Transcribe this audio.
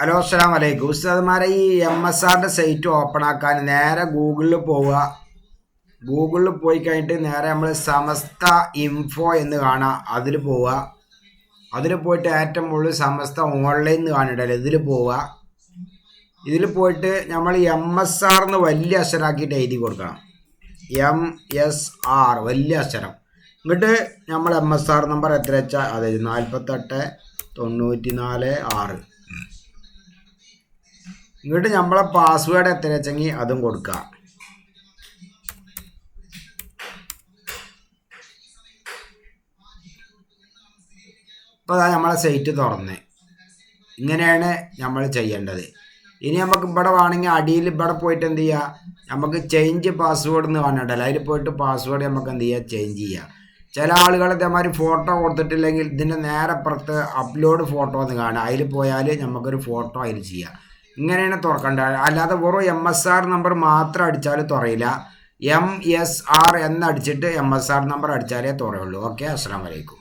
Hello അസ്സാം വലൈക്കും ഉസ്താദ്മാരെ ഈ എം എസ് ആറിന്റെ സൈറ്റ് ഓപ്പൺ ആക്കാൻ നേരെ ഗൂഗിളിൽ പോവുക. ഗൂഗിളിൽ പോയി കഴിഞ്ഞിട്ട് നേരെ നമ്മൾ സമസ്ത ഇൻഫോ എന്ന് കാണാം. അതിൽ പോവുക. അതിൽ പോയിട്ട് ഏറ്റവും മുകളിൽ സമസ്ത ഓൺലൈൻ എന്ന് കാണിടല്ലോ ഇതിൽ പോവുക. ഇതിൽ പോയിട്ട് നമ്മൾ എം എസ് ആർ എന്ന് വലിയ അക്ഷരാക്കിയിട്ട് എഴുതി കൊടുക്കണം. എം എസ് ആർ വലിയ അക്ഷരം. എന്നിട്ട് നമ്മൾ എം എസ് ആർ നമ്പർ എത്ര വെച്ചാൽ അതായത് നാൽപ്പത്തെട്ട് തൊണ്ണൂറ്റി നാല് ആറ്. ഇങ്ങോട്ട് നമ്മളെ പാസ്വേഡ് എത്ര വെച്ചെങ്കിൽ അതും കൊടുക്കുക ഇപ്പോൾ അതാ നമ്മളെ സൈറ്റ് തുറന്ന്. ഇങ്ങനെയാണ് നമ്മൾ ചെയ്യേണ്ടത്. ഇനി നമുക്ക് ഇവിടെ വേണമെങ്കിൽ അടിയിൽ ഇവിടെ പോയിട്ട് എന്ത് ചെയ്യുക നമുക്ക് ചേഞ്ച് പാസ്വേഡ് എന്ന് പറഞ്ഞിട്ടല്ല അതിൽ പോയിട്ട് പാസ്വേഡ് നമുക്ക് എന്ത് ചെയ്യുക ചേഞ്ച് ചെയ്യുക ചില ആളുകൾ ഇതേമാതിരി ഫോട്ടോ കൊടുത്തിട്ടില്ലെങ്കിൽ ഇതിന്റെ നേരെ പുറത്ത് അപ്ലോഡ് ഫോട്ടോ എന്ന് കാണുക. അതിൽ പോയാൽ നമുക്കൊരു ഫോട്ടോ അതിൽ ചെയ്യാം. ഇങ്ങനെയാണ് തുറക്കേണ്ട അല്ലാതെ വെറും എം എസ് ആർ നമ്പർ മാത്രം അടിച്ചാൽ തുറയില്ല. എം എസ് ആർ എന്നടിച്ചിട്ട് എം എസ് ആർ നമ്പർ അടിച്ചാലേ തുറയുള്ളൂ. ഓക്കെ അസ്സാം വലൈക്കും